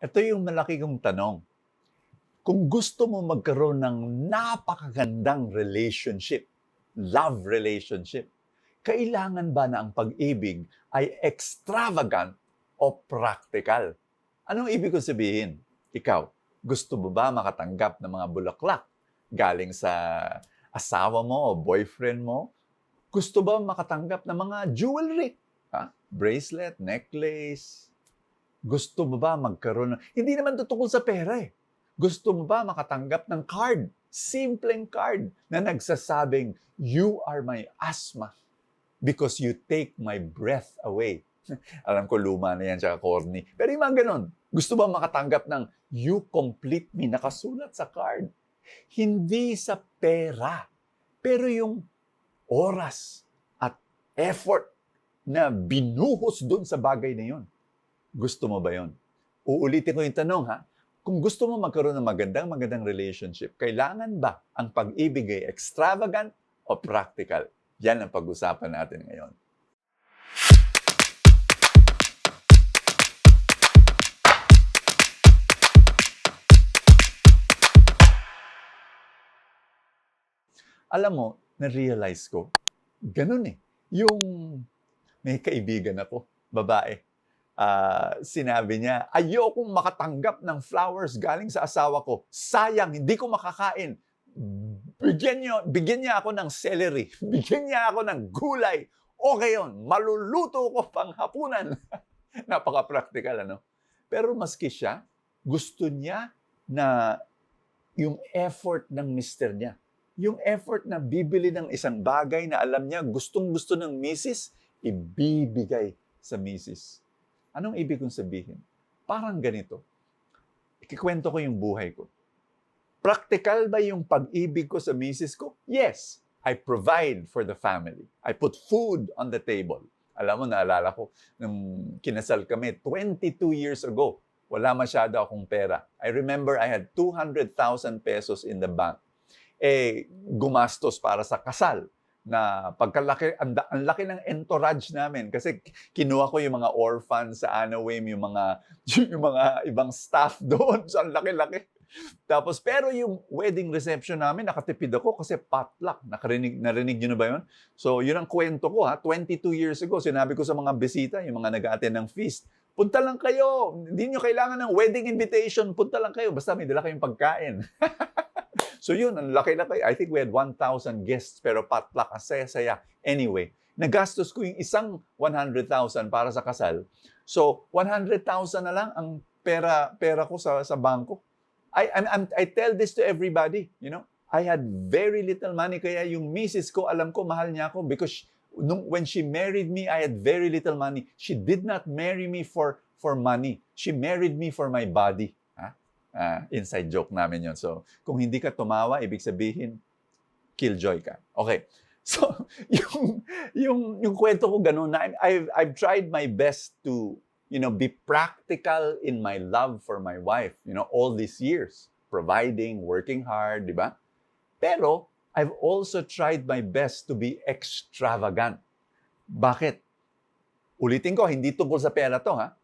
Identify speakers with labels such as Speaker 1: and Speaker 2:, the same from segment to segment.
Speaker 1: Ito yung malaki kong tanong. Kung gusto mo magkaroon ng napakagandang relationship, love relationship, kailangan ba na ang pag-ibig ay extravagant o practical? Anong ibig ko sabihin? Ikaw, gusto mo ba makatanggap ng mga bulaklak galing sa asawa mo o boyfriend mo? Gusto ba makatanggap ng mga jewelry? Ha? Bracelet, necklace? Gusto mo ba magkaroon ng... Hindi naman to tungkol sa pera eh. Gusto mo ba makatanggap ng card? Simpleng card na nagsasabing, You are my asthma because you take my breath away. Alam ko luma na yan, tsaka corny. Pero yung mga ganun, gusto ba makatanggap ng You complete me, nakasulat sa card. Hindi sa pera, pero yung oras at effort na binuhos doon sa bagay na yun. Gusto mo ba yon? Uulitin ko yung tanong ha. Kung gusto mo magkaroon ng magandang magandang relationship, kailangan ba ang pag-ibig ay extravagant o practical? Yan ang pag-usapan natin ngayon. Alam mo, na-realize ko, ganun eh. Yung may kaibigan ako, babae, ah, sinabi niya, ayokong makatanggap ng flowers galing sa asawa ko. Sayang, hindi ko makakain. Bigyan niyo, bigyan niya ako ng celery. Bigyan niya ako ng gulay. Okay yun, maluluto ko pang hapunan. Napaka-practical, ano? Pero maski siya, gusto niya na yung effort ng mister niya. Yung effort na bibili ng isang bagay na alam niya gustong-gusto ng misis, ibibigay sa misis. Anong ibig kong sabihin? Parang ganito. Ikikwento ko yung buhay ko. Practical ba yung pag-ibig ko sa misis ko? Yes. I provide for the family. I put food on the table. Alam mo, naalala ko, nung kinasal kami 22 years ago, wala masyado akong pera. I remember I had 200,000 pesos in the bank. Eh, gumastos para sa kasal na pagkalaki, ang, ang laki ng entourage namin kasi kinuha ko yung mga orphans sa Anawim, yung mga, yung mga ibang staff doon. So, ang laki-laki. Tapos, pero yung wedding reception namin, nakatipid ako kasi potluck. Nakarinig, narinig nyo na ba yun? So, yun ang kwento ko ha. 22 years ago, sinabi ko sa mga bisita, yung mga nag-attend ng feast, punta lang kayo. Hindi nyo kailangan ng wedding invitation. Punta lang kayo. Basta may dala kayong pagkain. so yun, ang laki-laki. I think we had 1,000 guests, pero potluck, ang saya-saya. Anyway, nagastos ko yung isang 100,000 para sa kasal. So, 100,000 na lang ang pera pera ko sa sa bangko. I I'm, I'm, I tell this to everybody, you know. I had very little money kaya yung misis ko alam ko mahal niya ako because nung when she married me I had very little money. She did not marry me for for money. She married me for my body. Ah, inside joke namin yon. So, kung hindi ka tumawa, ibig sabihin killjoy ka. Okay. So, yung yung yung kwento ko ganun na I've I've tried my best to you know be practical in my love for my wife, you know, all these years, providing, working hard, di ba? Pero I've also tried my best to be extravagant. Bakit? Ulitin ko, hindi tungkol sa pera to, ha?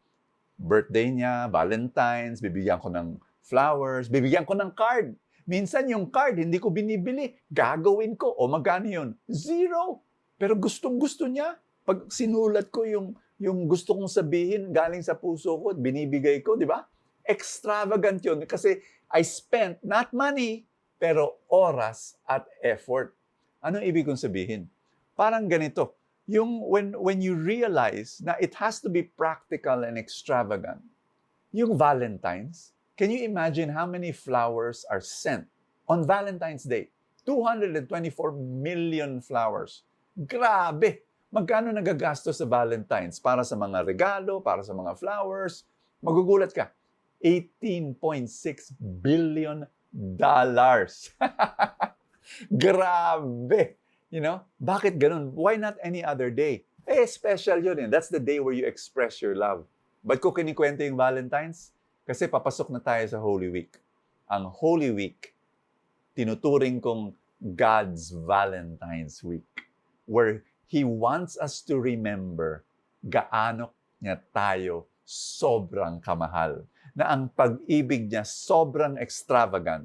Speaker 1: Birthday niya, Valentine's, bibigyan ko ng flowers, bibigyan ko ng card. Minsan yung card, hindi ko binibili. Gagawin ko. O magkano yun? Zero. Pero gustong gusto niya. Pag sinulat ko yung, yung gusto kong sabihin galing sa puso ko, binibigay ko, di ba? Extravagant yun. Kasi I spent not money, pero oras at effort. Ano ibig kong sabihin? Parang ganito. Yung when, when you realize na it has to be practical and extravagant, yung Valentine's, can you imagine how many flowers are sent on Valentine's Day? 224 million flowers. Grabe! Magkano nagagastos sa Valentine's para sa mga regalo, para sa mga flowers? Magugulat ka. 18.6 billion dollars. Grabe! You know? Bakit ganun? Why not any other day? Eh, special yun eh. That's the day where you express your love. Ba't ko kinikwento yung Valentine's? Kasi papasok na tayo sa Holy Week. Ang Holy Week, tinuturing kong God's Valentine's Week. Where He wants us to remember gaano niya tayo sobrang kamahal. na ang pag-ibig niya sobrang extravagant,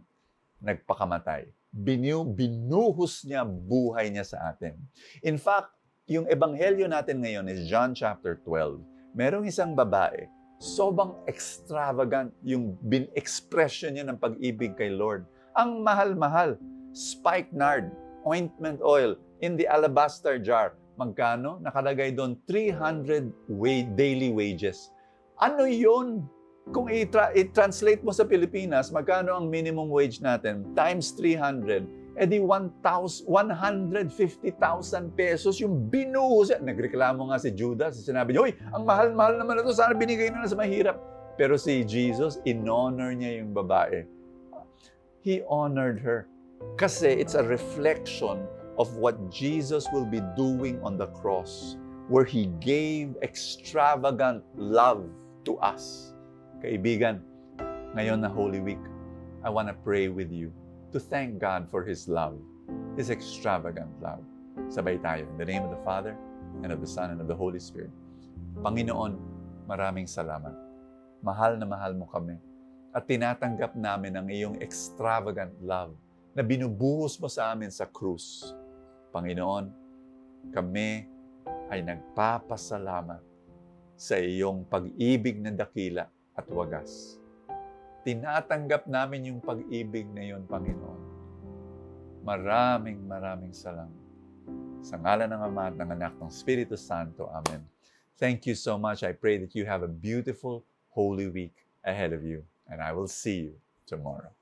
Speaker 1: nagpakamatay. Binu, binuhos niya buhay niya sa atin. In fact, yung ebanghelyo natin ngayon is John chapter 12. Merong isang babae, sobrang extravagant yung bin-expression niya ng pag-ibig kay Lord. Ang mahal-mahal, spikenard, ointment oil in the alabaster jar. Magkano? Nakalagay doon 300 wa- daily wages. Ano yun? Kung i-tra- i-translate mo sa Pilipinas, magkano ang minimum wage natin? Times 300, edi 1,000 150,000 pesos yung binuhos. Nagreklamo nga si Judas. Sinabi niya, Uy, ang mahal-mahal naman ito. Sana binigay na sa mahirap. Pero si Jesus, in-honor niya yung babae. He honored her. Kasi it's a reflection of what Jesus will be doing on the cross where He gave extravagant love to us. Kaibigan, ngayon na Holy Week, I want to pray with you to thank God for His love, His extravagant love. Sabay tayo. In the name of the Father, and of the Son, and of the Holy Spirit. Panginoon, maraming salamat. Mahal na mahal mo kami. At tinatanggap namin ang iyong extravagant love na binubuhos mo sa amin sa krus. Panginoon, kami ay nagpapasalamat sa iyong pag-ibig na dakila at wagas. Tinatanggap namin yung pag-ibig na iyon, Panginoon. Maraming maraming salamat. Sa ngala ng Ama at ng Anak ng Espiritu Santo. Amen. Thank you so much. I pray that you have a beautiful Holy Week ahead of you. And I will see you tomorrow.